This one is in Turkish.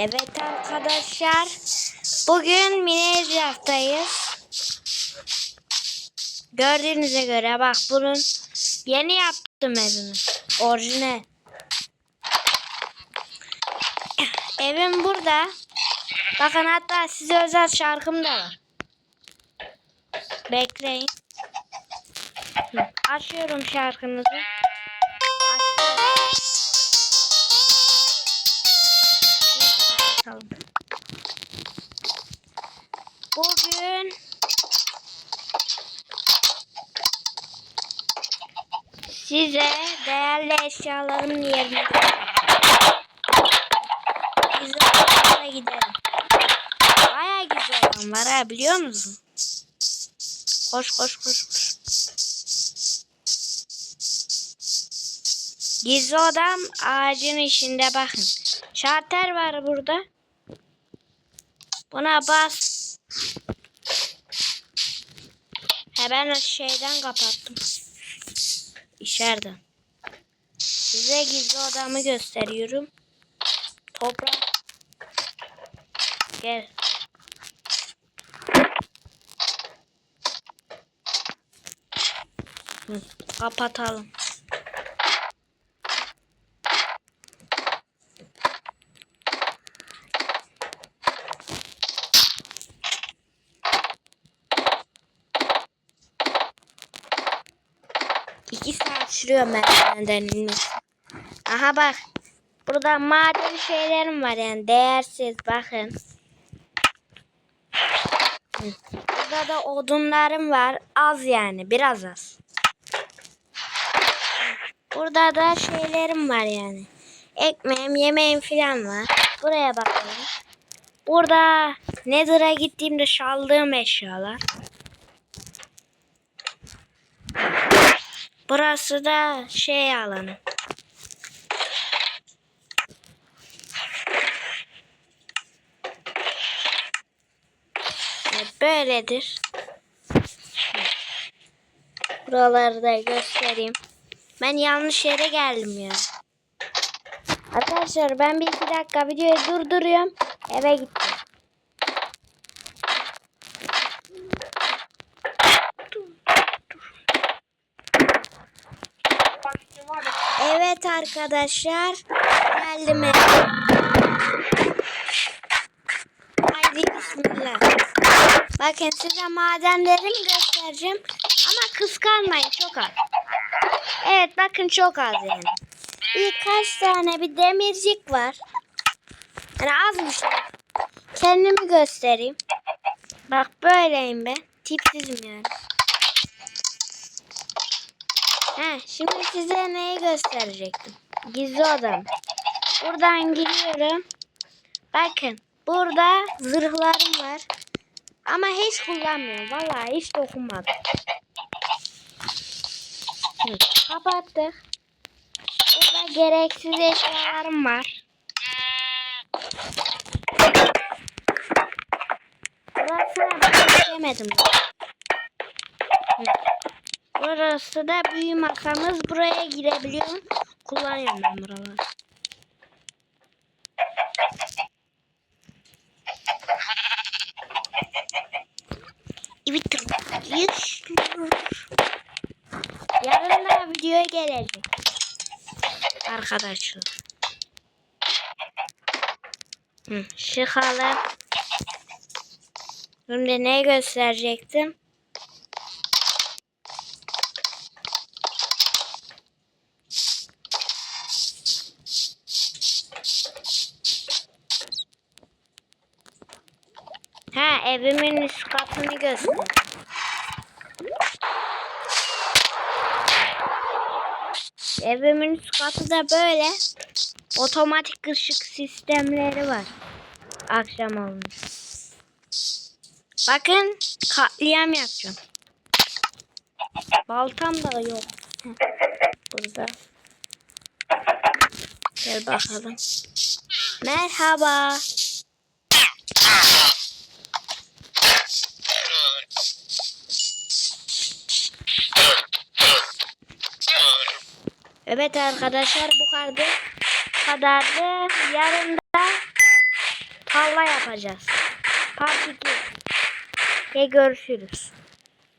Evet arkadaşlar. Bugün Minecraft'tayız. Gördüğünüze göre bak bunun yeni yaptım evimi. Orijinal. Evim burada. Bakın hatta size özel şarkım da var. Bekleyin. Açıyorum şarkınızı. Açıyorum. Bugün size değerli eşyalarımın yerini odamlara gidelim. Baya gizli odam var ha biliyor musun? Koş koş koş koş. Gizli odam ağacın içinde bakın. Şarter var burada. Buna bas. He ben şeyden kapattım. İçeriden. Size gizli odamı gösteriyorum. Toprak. Gel. Kapatalım. İki saat sürüyor merdivenden inmesi. Aha bak. Burada maden şeylerim var yani değersiz bakın. Burada da odunlarım var. Az yani biraz az. Burada da şeylerim var yani. Ekmeğim, yemeğim falan var. Buraya bakalım. Burada Nether'a gittiğimde çaldığım eşyalar. Burası da şey alanı. Böyledir. Buraları da göstereyim. Ben yanlış yere geldim ya. Arkadaşlar ben bir iki dakika videoyu durduruyorum. Eve gittim. Evet arkadaşlar. Geldim eve. Haydi bismillah. Bakın size madenlerimi göstereceğim. Ama kıskanmayın çok az. Evet bakın çok az yani. Birkaç tane bir demircik var. Yani azmış. Kendimi göstereyim. Bak böyleyim ben. Tipsizim yani. He, şimdi size neyi gösterecektim? Gizli odam. Buradan giriyorum. Bakın burada zırhlarım var. Ama hiç kullanmıyorum. Vallahi hiç dokunmadım. Hı, kapattık. Burada gereksiz eşyalarım var. Burasına şey yemedim. Hı. Burası da büyü masamız. Buraya girebiliyorum. Kullanıyorum ben buraları. Yüz. Yarın da videoya gelecek. Arkadaşlar. Hı, çıkalım. Şimdi ne gösterecektim? Ha evimin üst katını göster. Evimin üst katı da böyle otomatik ışık sistemleri var. Akşam olmuş. Bakın katliam yapacağım. Baltam da yok. Burada. Gel bakalım. Merhaba. Evet arkadaşlar bu kadar kadardı. Yarın da tarla yapacağız. Part 2. Ve görüşürüz.